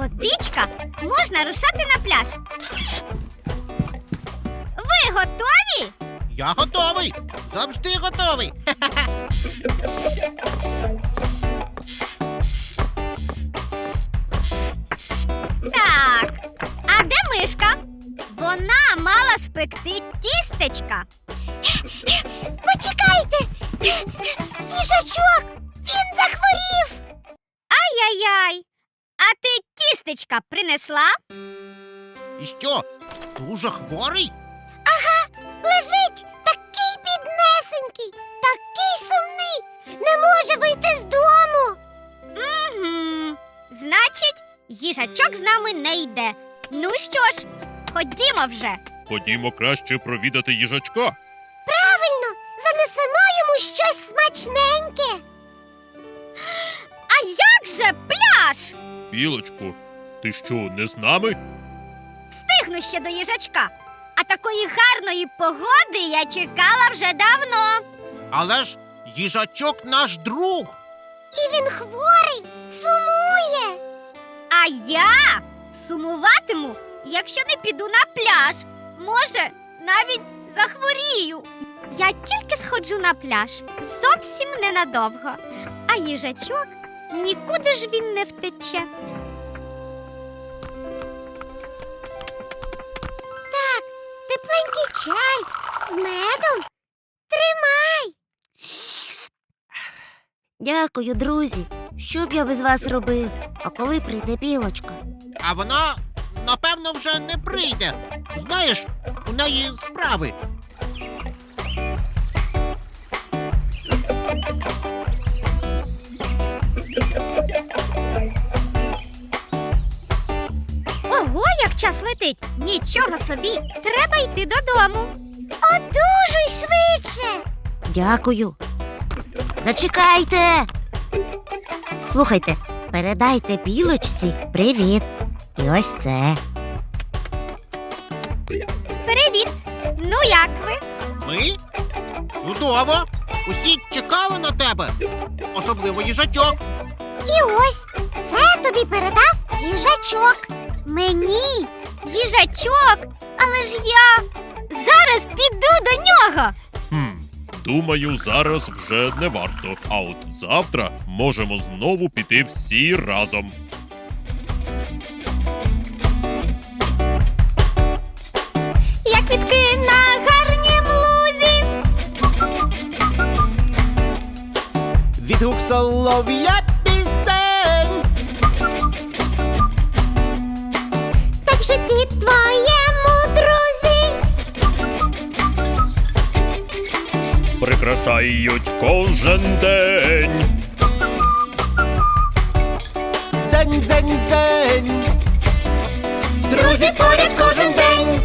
водичка, можна рушати на пляж. Ви готові? Я готовий. Завжди готовий. Так. А де мишка? Вона мала спекти тістечка. Почекайте! Тістечка принесла? І що? Дуже хворий? Лежить такий біднесенький, такий сумний, не може вийти з дому. Угу. Значить, їжачок з нами не йде. Ну що ж, ходімо вже. Ходімо краще провідати їжачка. Правильно, занесемо йому щось смачненьке. А як же пляж? Білочку, ти що, не з нами? Встигну ще до їжачка. А такої гарної погоди я чекала вже давно. Але ж їжачок наш друг. І він хворий, сумує. А я сумуватиму, якщо не піду на пляж. Може, навіть захворію. Я тільки сходжу на пляж зовсім ненадовго, а їжачок нікуди ж він не втече. З медом. Тримай. Дякую, друзі. Що б я без вас робив? А коли прийде білочка? А вона, напевно, вже не прийде. Знаєш, у неї справи. Ого, як час летить! Нічого собі! Треба йти додому. Одужуй швидше! Дякую. Зачекайте. Слухайте, передайте білочці привіт. І ось це. Привіт! Ну як ви? Ми? Чудово. Усі чекали на тебе. Особливо їжачок. І ось це тобі передав їжачок. Мені їжачок, але ж я зараз піду до нього. Хм, думаю, зараз вже не варто. А от завтра можемо знову піти всі разом. Як квітки на гарнім лузі. Відгук солов'я пісень. Так в житті твоєму Прикрашають кожен день. Дзень, дзень, дзень. Друзі поряд кожен день.